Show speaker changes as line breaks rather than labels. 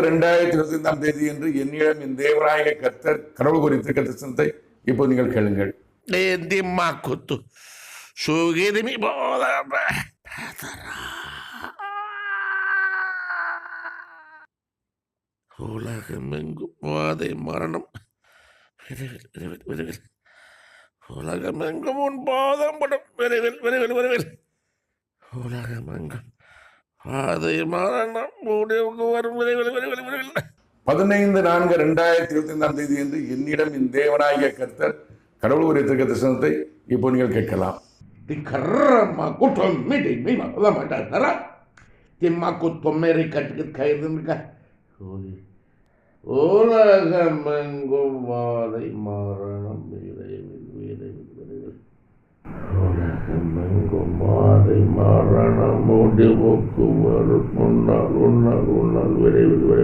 இரண்டாயிரத்தி இருபத்தி ஐந்தாம் தேதி என்று என்னிடம் என் தேவராய கர்த்தர் கடவுள் குறித்த தரிசனத்தை இப்போ நீங்கள் கேளுங்கள்.
திம்மா கொத்து Sugiri போத bola. உலகமெங்கும் போதை மரணம். விரைவில் விரைவில் விரைவில். உலகமெங்கும் உன் பாதம் படும். விரைவில் விரைவில் விரைவில். உலகமெங்கும் அதை மாறாண்டாம் முடிவுக்கு வரும்
பதினைந்து நான்கு ரெண்டாயிரத்தி இருபத்தி ஐந்தாம் தேதி என்று என்னிடம் இந்த தேவனாகிய கர்த்தர் கடவுள் ஒரு திருக்க தரிசனத்தை இப்போ நீங்கள் கேட்கலாம்.
தி கர்ரம்மா குற்றம் மீட்டை மீ அதான் மாட்டார் தரா திம்மா குத்தொம்மேரை கட்டுக்கு கயிறுன்னு ஓலகமெங்கும் வாழை மாற வாதை மரணம் விரைவில் விரைவில் விரைவில் உலகமெங்கும் வாதை மரணம் முடிவுக்கு வரும் முன்னால் உன்னால் உன்னால் விரைவில் விரைவில்